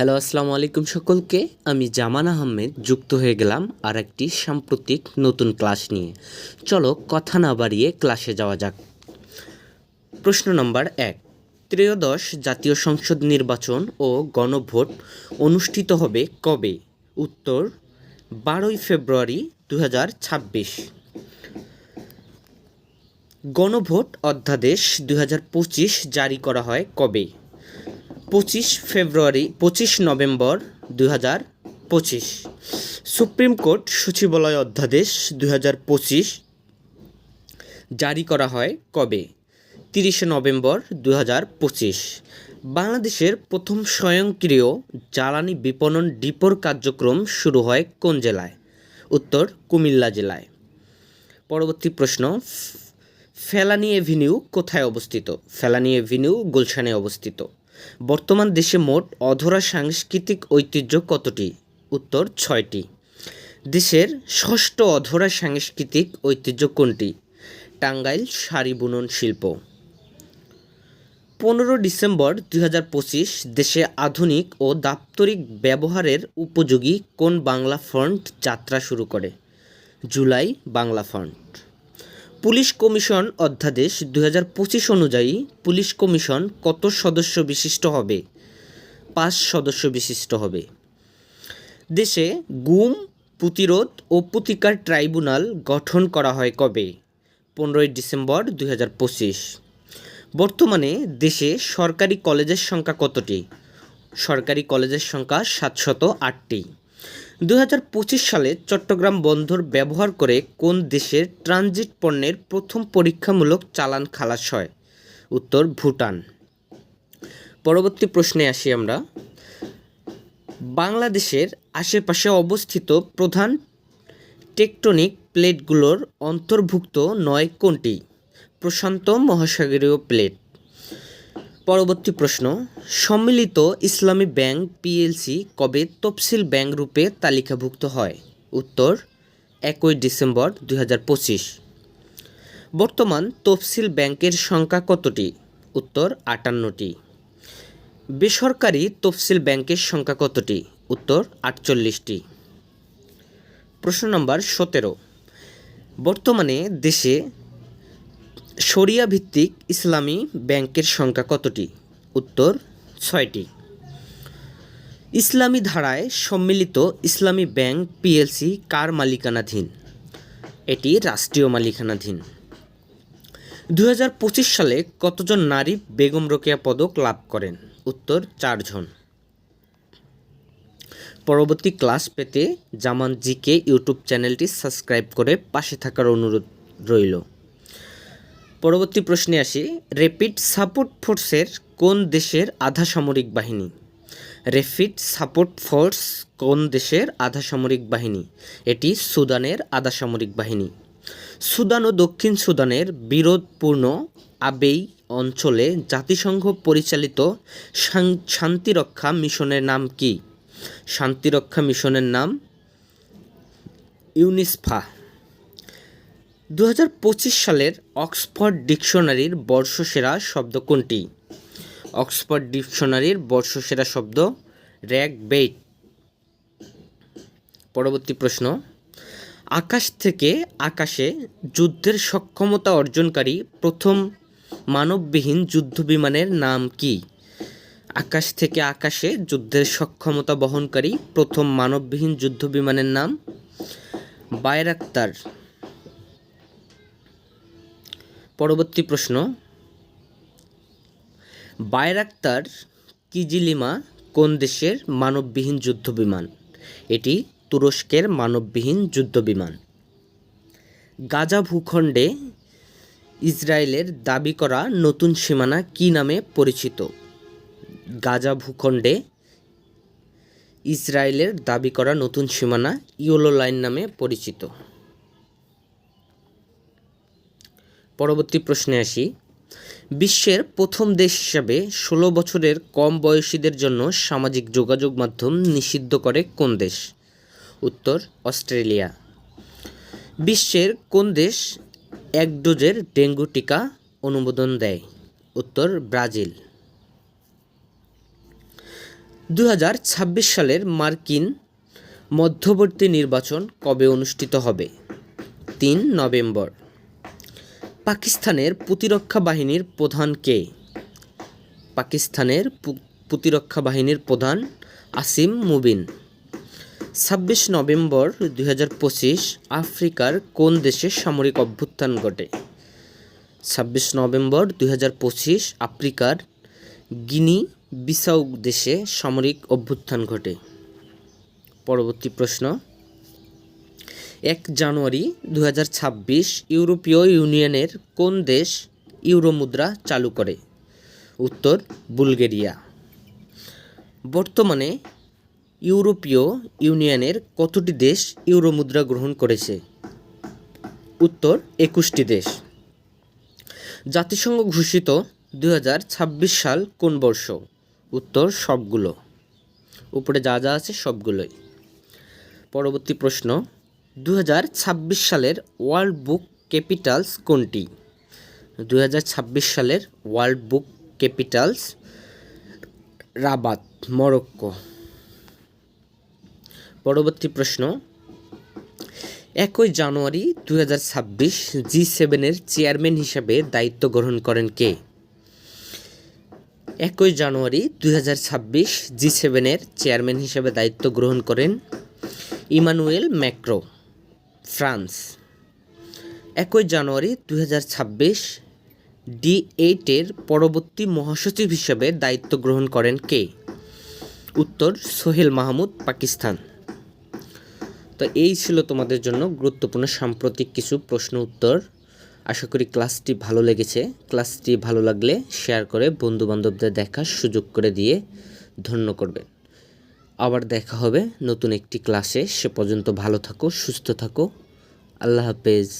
Hello, আসসালামু আলাইকুম সকলকে। আমি জামান আহমেদ যুক্ত হয়ে গেলাম আর একটি সাম্প্রতিক নতুন ক্লাস নিয়ে। চলো কথা না বাড়িয়ে ক্লাসে যাওয়া যাক। প্রশ্ন নম্বর এক। ত্রয়োদশ জাতীয় সংসদ নির্বাচন ও গণভোট অনুষ্ঠিত হবে কবে? উত্তর, বারোই ফেব্রুয়ারি দু গণভোট অধ্যাদেশ দু হাজার পঁচিশ জারি করা হয় কবে? পঁচিশ ফেব্রুয়ারি, পঁচিশ নভেম্বর দু হাজার পঁচিশ। সুপ্রিম কোর্ট সচিবালয় অধ্যাদেশ দু হাজার পঁচিশ জারি করা হয় কবে? তিরিশে নভেম্বর দু হাজার পঁচিশ। বাংলাদেশের প্রথম স্বয়ংক্রিয় জ্বালানি বিপণন ডিপোর কার্যক্রম শুরু হয় কোন জেলায়? উত্তর, কুমিল্লা জেলায়। পরবর্তী প্রশ্ন, ফেলানি এভিনিউ কোথায় অবস্থিত? ফেলানি এভিনিউ গুলশানে অবস্থিত। বর্তমান দেশে মোট অধরা সাংস্কৃতিক ঐতিহ্য কতটি? উত্তর, ছয়টি। দেশের ষষ্ঠ অধরা সাংস্কৃতিক ঐতিহ্য কোনটি? টাঙ্গাইল শাড়ি বুনন শিল্প। পনেরো ডিসেম্বর দুই হাজার পঁচিশ দেশে আধুনিক ও দাপ্তরিক ব্যবহারের উপযোগী কোন বাংলা ফন্ট যাত্রা শুরু করে? July Bangla font. Police commission অধ্যাদেশ দু হাজার পঁচিশ অনুযায়ী পুলিশ কমিশন কত সদস্য বিশিষ্ট হবে? পাঁচ সদস্য বিশিষ্ট হবে। দেশে গুম, প্রতিরোধ ও প্রতিকার ট্রাইব্যুনাল গঠন করা হয় কবে? পনেরোই ডিসেম্বর দু হাজার পঁচিশ। বর্তমানে দেশে সরকারি কলেজের সংখ্যা কতটি? সরকারি কলেজের সংখ্যা সাতশত আটটি। দু হাজার পঁচিশ সালে চট্টগ্রাম বন্দর ব্যবহার করে কোন দেশের ট্রানজিট পণ্যের প্রথম পরীক্ষামূলক চালান খালাস হয়? উত্তর, ভুটান। পরবর্তী প্রশ্নে আসি আমরা। বাংলাদেশের আশেপাশে অবস্থিত প্রধান টেকটনিক প্লেটগুলোর অন্তর্ভুক্ত নয় কোনটি? প্রশান্ত মহাসাগরীয় প্লেট। পরবর্তী প্রশ্ন, সম্মিলিত ইসলামী ব্যাংক পিএলসি কবে তফসিল ব্যাংক রূপে তালিকাভুক্ত হয়? উত্তর, একই ডিসেম্বর দুই হাজার পঁচিশ। বর্তমান তফসিল ব্যাংকের সংখ্যা কতটি? উত্তর, আটান্নটি। বেসরকারি তফসিল ব্যাংকের সংখ্যা কতটি? উত্তর, আটচল্লিশটি। প্রশ্ন নম্বর সতেরো। বর্তমানে দেশে শরিয়া ভিত্তিক ইসলামী ব্যাংকের সংখ্যা কতটি? উত্তর, ছয়টি। ইসলামী ধারায় সম্মিলিত ইসলামী ব্যাংক পিএলসি কার মালিকানাধীন? এটি রাষ্ট্রীয় মালিকানাধীন। দু হাজার পঁচিশ সালে কতজন নারী বেগম রোকেয়া পদক লাভ করেন? উত্তর, চারজন। পরবর্তী ক্লাস পেতে জামান জিকে ইউটিউব চ্যানেলটি সাবস্ক্রাইব করে পাশে থাকার অনুরোধ রইল। পরবর্তী প্রশ্নে আসি। র্যাপিড সাপোর্ট ফোর্সের কোন দেশের আধা সামরিক বাহিনী? র্যাপিড সাপোর্ট ফোর্স কোন দেশের আধা সামরিক বাহিনী? এটি সুদানের আধা সামরিক বাহিনী। সুদান ও দক্ষিণ সুদানের বিরোধপূর্ণ আবেই অঞ্চলে জাতিসংঘ পরিচালিত শান্তিরক্ষা মিশনের নাম কি? শান্তিরক্ষা মিশনের নাম ইউনিসফা। দু হাজার পঁচিশ সালের অক্সফোর্ড ডিকশনারির বর্ষসেরা শব্দ কোনটি? অক্সফোর্ড ডিকশনারির বর্ষসেরা শব্দ র্যাক বেইট। পরবর্তী প্রশ্ন, আকাশ থেকে আকাশে যুদ্ধের সক্ষমতা অর্জনকারী প্রথম মানববিহীন যুদ্ধবিমানের নাম কি? আকাশ থেকে আকাশে যুদ্ধের সক্ষমতা বহনকারী প্রথম মানববিহীন যুদ্ধবিমানের নাম বায়রাক্তার পরবর্তী প্রশ্ন বায়রাক্তার কিজিলিমা কোন দেশের মানববিহীন যুদ্ধ বিমান এটি তুরস্কের মানববিহীন যুদ্ধ বিমান গাজা ভূখণ্ডে ইসরায়েলের দাবি করা নতুন সীমানা কি নামে পরিচিত? গাজা ভূখণ্ডে ইসরায়েলের দাবি করা নতুন সীমানা ইয়োলো লাইন নামে পরিচিত। পরবর্তী প্রশ্নে আসি। বিশ্বের প্রথম দেশ হিসাবে ষোলো বছরের কম বয়সীদের জন্য সামাজিক যোগাযোগ মাধ্যম নিষিদ্ধ করে কোন দেশ? উত্তর, অস্ট্রেলিয়া। বিশ্বের কোন দেশ এক ডোজের ডেঙ্গু টিকা অনুমোদন দেয়? উত্তর, ব্রাজিল। দু হাজার ছাব্বিশ সালের মার্কিন মধ্যবর্তী নির্বাচন কবে অনুষ্ঠিত হবে? তিন নভেম্বর। পাকিস্তানের প্রতিরক্ষা বাহিনীর প্রধান কে? পাকিস্তানের প্রতিরক্ষা বাহিনীর প্রধান আসিম মুবিন। ছাব্বিশ নভেম্বর দু হাজার পঁচিশ আফ্রিকার কোন দেশে সামরিক অভ্যুত্থান ঘটে? ছাব্বিশ নভেম্বর দুই হাজার পঁচিশ আফ্রিকার গিনি বিসাউ দেশে সামরিক অভ্যুত্থান ঘটে। পরবর্তী প্রশ্ন। এক জানুয়ারি দু হাজার ছাব্বিশ ইউরোপীয় ইউনিয়নের কোন দেশ ইউরো মুদ্রা চালু করে? উত্তর, বুলগেরিয়া। বর্তমানে ইউরোপীয় ইউনিয়নের কতটি দেশ ইউরো মুদ্রা গ্রহণ করেছে? উত্তর, একুশটি দেশ। জাতিসংঘ ঘোষিত দু হাজার ছাব্বিশ সাল কোন বর্ষ? উত্তর, সবগুলো। উপরে যা যা আছে সবগুলোই। পরবর্তী প্রশ্ন দু হাজার ছাব্বিশ সালের ওয়ার্ল্ড বুক ক্যাপিটালস কোনটি? দু হাজার ছাব্বিশ সালের world book capitals Rabat, Morocco. পরবর্তী প্রশ্ন। একই জানুয়ারি দু হাজার ছাব্বিশ জি সেভেনের চেয়ারম্যান হিসাবে দায়িত্ব গ্রহণ করেন কে? একই জানুয়ারি দু হাজার ছাব্বিশ জি সেভেনের চেয়ারম্যান হিসেবে দায়িত্ব গ্রহণ করেন ইমানুয়েল ম্যাক্রো। ফ্রান্স। একই জানুয়ারি দুই ডি এইটের পরবর্তী মহাসচিব হিসেবে দায়িত্ব গ্রহণ করেন কে? উত্তর, সোহেল মাহমুদ, পাকিস্তান। তো এই ছিল তোমাদের জন্য গুরুত্বপূর্ণ সাম্প্রতিক কিছু প্রশ্ন উত্তর। আশা করি ক্লাসটি ভালো লেগেছে। ক্লাসটি ভালো লাগলে শেয়ার করে বন্ধু বান্ধবদের দেখার সুযোগ করে দিয়ে ধন্য করবেন আবার দেখা হবে নতুন একটি ক্লাসে। সে পর্যন্ত ভালো থাকো সুস্থ থাকো। আল্লাহ হাফেজ।